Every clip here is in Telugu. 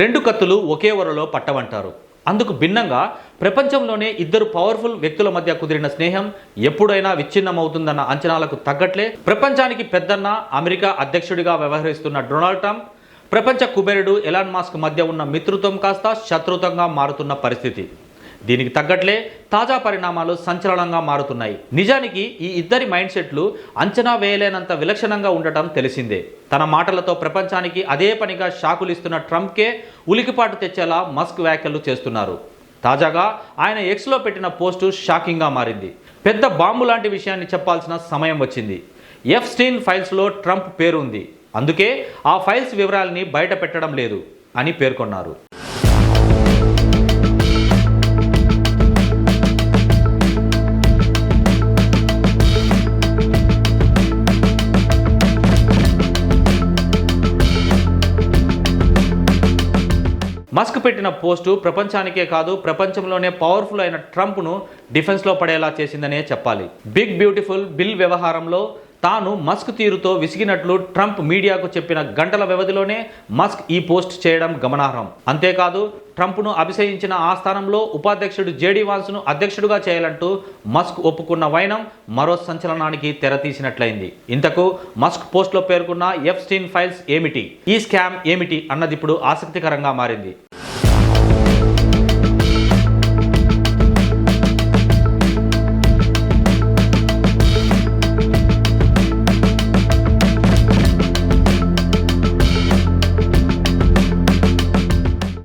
రెండు కత్తులు ఒకే వరలో పట్టవంటారు. అందుకు భిన్నంగా ప్రపంచంలోనే ఇద్దరు పవర్ఫుల్ వ్యక్తుల మధ్య కుదిరిన స్నేహం ఎప్పుడైనా విచ్ఛిన్నమవుతుందన్న అంచనాలకు తగ్గట్లే ప్రపంచానికి పెద్దన్న అమెరికా అధ్యక్షుడిగా వ్యవహరిస్తున్న డొనాల్డ్ ట్రంప్ ప్రపంచ కుబేరుడు ఎలాన్ మాస్క్ మధ్య ఉన్న మిత్రుత్వం కాస్త శత్రుత్వంగా మారుతున్న పరిస్థితి. దీనికి తగ్గట్లే తాజా పరిణామాలు సంచలనంగా మారుతున్నాయి. నిజానికి ఈ ఇద్దరి మైండ్ సెట్లు అంచనా వేయలేనంత విలక్షణంగా ఉండటం తెలిసిందే. తన మాటలతో ప్రపంచానికి అదే పనిగా షాకులిస్తున్న ట్రంప్కే ఉలికిపాటు తెచ్చేలా మస్క్ వ్యాఖ్యలు చేస్తున్నారు. తాజాగా ఆయన ఎక్స్లో పెట్టిన పోస్టు షాకింగ్గా మారింది. పెద్ద బాంబు లాంటి విషయాన్ని చెప్పాల్సిన సమయం వచ్చింది. ఎఫ్ స్టీన్ ఫైల్స్లో ట్రంప్ పేరు ఉంది అందుకే ఆ ఫైల్స్ వివరాలని బయట పెట్టడం లేదు అని పేర్కొన్నారు. మస్క్ పెట్టిన పోస్టు ప్రపంచానికే కాదు ప్రపంచంలోనే పవర్ఫుల్ అయిన ట్రంప్ను డిఫెన్స్లో పడేలా చేసిందనే చెప్పాలి. బిగ్ బ్యూటిఫుల్ బిల్ వ్యవహారంలో తాను మస్క్ తీరుతో విసిగినట్లు ట్రంప్ మీడియాకు చెప్పిన గంటల వ్యవధిలోనే మస్క్ ఈ పోస్ట్ చేయడం గమనార్హం. అంతేకాదు ట్రంప్ను అభిషయించిన ఆ స్థానంలో ఉపాధ్యక్షుడు జేడీ వాన్స్ను అధ్యక్షుడుగా చేయాలంటూ మస్క్ ఒప్పుకున్న వైనం మరో సంచలనానికి తెరతీసినట్లయింది. ఇంతకు మస్క్ పోస్ట్లో పేర్కొన్న ఎఫ్ స్టీన్ ఫైల్స్ ఏమిటి? ఈ స్కామ్ ఏమిటి? అన్నది ఇప్పుడు ఆసక్తికరంగా మారింది.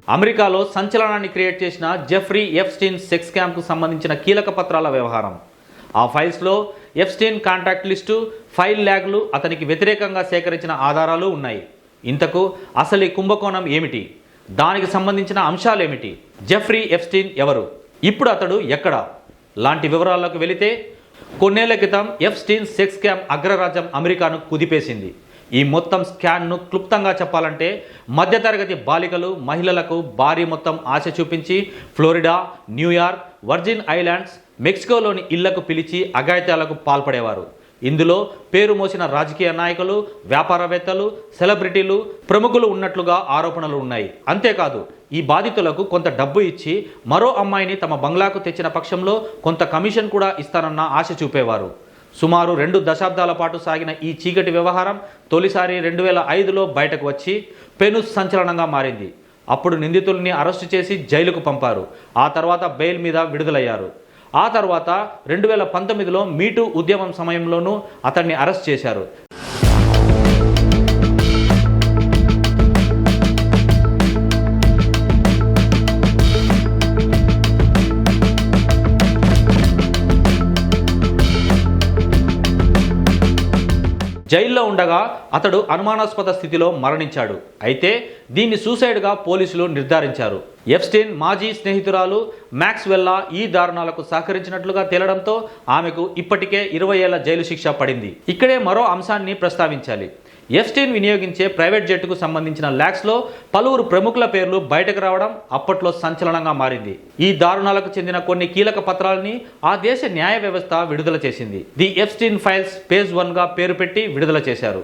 అమెరికాలో సంచలనాన్ని క్రియేట్ చేసిన జెఫ్రీ ఎఫ్స్టీన్ సెక్స్ క్యాంప్కు సంబంధించిన కీలక పత్రాల వ్యవహారం. ఆ ఫైల్స్లో ఎఫ్స్టీన్ కాంట్రాక్ట్ లిస్టు ఫైల్ ల్యాగ్లు అతనికి వ్యతిరేకంగా సేకరించిన ఆధారాలు ఉన్నాయి. ఇంతకు అసలు ఈ కుంభకోణం ఏమిటి? దానికి సంబంధించిన అంశాలు ఏమిటి? జెఫ్రీ ఎఫ్స్టీన్ ఎవరు? ఇప్పుడు అతడు ఎక్కడ? లాంటి వివరాల్లోకి వెళితే కొన్నేళ్ళ క్రితం ఎఫ్స్టీన్ సెక్స్ క్యాంప్ అగ్రరాజ్యం అమెరికాను కుదిపేసింది. ఈ మొత్తం స్కాన్ను క్లుప్తంగా చెప్పాలంటే మధ్యతరగతి బాలికలు మహిళలకు భారీ మొత్తం ఆశ చూపించి Florida New York Virgin Islands మెక్సికోలోని ఇళ్ళకు పిలిచి అఘాయిత్యాలకు పాల్పడేవారు. ఇందులో పేరు మోసిన రాజకీయ నాయకులు వ్యాపారవేత్తలు సెలబ్రిటీలు ప్రముఖులు ఉన్నట్లుగా ఆరోపణలు ఉన్నాయి. అంతేకాదు ఈ బాధితులకు కొంత డబ్బు ఇచ్చి మరో అమ్మాయిని తమ బంగ్లాకు తెచ్చిన పక్షంలో కొంత కమిషన్ కూడా ఇస్తానన్న ఆశ చూపేవారు. సుమారు రెండు దశాబ్దాల పాటు సాగిన ఈ చీకటి వ్యవహారం తొలిసారి రెండు వేల ఐదులో బయటకు వచ్చి పెను సంచలనంగా మారింది. అప్పుడు నిందితుల్ని అరెస్టు చేసి జైలుకు పంపారు. ఆ తర్వాత బెయిల్ మీద విడుదలయ్యారు. ఆ తర్వాత రెండు వేల పంతొమ్మిదిలో మీటూ ఉద్యమం సమయంలోనూ అతన్ని అరెస్ట్ చేశారు. జైల్లో ఉండగా అతడు అనుమానాస్పద స్థితిలో మరణించాడు. అయితే దీన్ని సూసైడ్గా పోలీసులు నిర్ధారించారు. ఎఫ్స్టీన్ మాజీ స్నేహితురాలు మ్యాక్స్ వెల్లా ఈ దారుణాలకు సహకరించినట్లుగా తేలడంతో ఆమెకు ఇప్పటికే ఇరవై ఏళ్ళ జైలు శిక్ష పడింది. ఇక్కడే మరో అంశాన్ని ప్రస్తావించాలి. ఎఫ్స్టీన్ వినియోగించే ప్రైవేట్ జెట్కు సంబంధించిన ల్యాక్స్లో పలువురు ప్రముఖుల పేర్లు బయటకు రావడం అప్పట్లో సంచలనంగా మారింది. ఈ దారుణాలకు చెందిన కొన్ని కీలక పత్రాలని ఆ దేశ న్యాయ వ్యవస్థ విడుదల చేసింది. ది ఎఫ్స్టీన్ ఫైల్స్ పేజ్ వన్గా పేరు పెట్టి విడుదల చేశారు.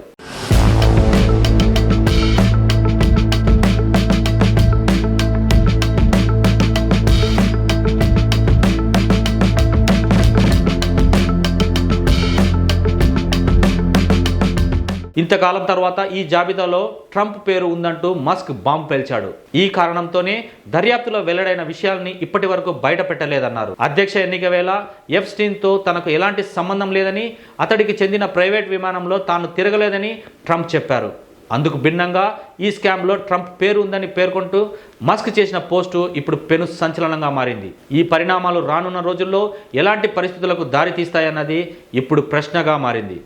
ఇంతకాలం తర్వాత ఈ జాబితాలో ట్రంప్ పేరు ఉందంటూ మస్క్ బాంబ్ పేల్చాడు. ఈ కారణంతోనే దర్యాప్తులో వెల్లడైన విషయాల్ని ఇప్పటి వరకు బయట పెట్టలేదన్నారు. అధ్యక్ష ఎన్నిక వేళ ఎఫ్స్టీన్తో తనకు ఎలాంటి సంబంధం లేదని అతడికి చెందిన ప్రైవేట్ విమానంలో తాను తిరగలేదని ట్రంప్ చెప్పారు. అందుకు భిన్నంగా ఈ స్కామ్లో ట్రంప్ పేరు ఉందని పేర్కొంటూ మస్క్ చేసిన పోస్టు ఇప్పుడు పెను సంచలనంగా మారింది. ఈ పరిణామాలు రానున్న రోజుల్లో ఎలాంటి పరిస్థితులకు దారితీస్తాయన్నది ఇప్పుడు ప్రశ్నగా మారింది.